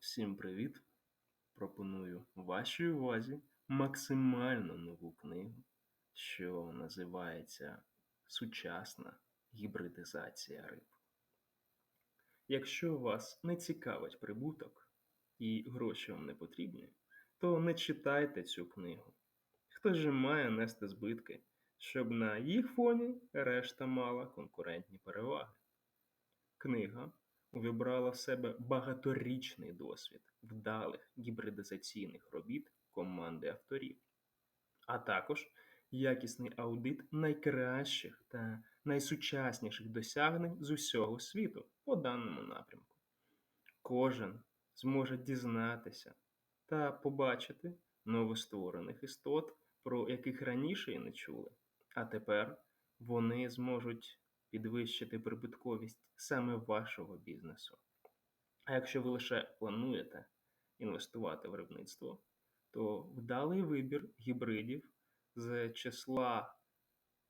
Всім привіт! Пропоную вашій увазі максимально нову книгу, що називається Сучасна гібридизація риб. Якщо вас не цікавить прибуток і гроші вам не потрібні, то не читайте цю книгу. Хто же має нести збитки, щоб на їх фоні решта мала конкурентні переваги? Книга увібрала в себе багаторічний досвід вдалих гібридизаційних робіт команди авторів, а також якісний аудит найкращих та найсучасніших досягнень з усього світу по даному напрямку. Кожен зможе дізнатися та побачити новостворених істот, про яких раніше і не чули, а тепер вони зможуть підвищити прибутковість саме вашого бізнесу. А якщо ви лише плануєте інвестувати в виробництво, то вдалий вибір гібридів з числа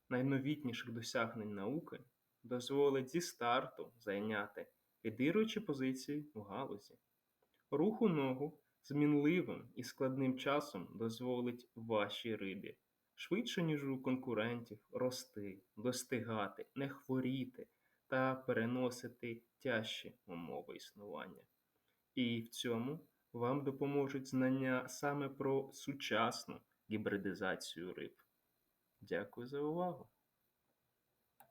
найновітніших досягнень науки дозволить зі старту зайняти лідируючі позиції у галузі. Рух у ногу з мінливим і складним часом дозволить вашій рибі швидше, ніж у конкурентів, рости, достигати, не хворіти та переносити тяжчі умови існування. І в цьому вам допоможуть знання саме про сучасну гібридизацію риб. Дякую за увагу!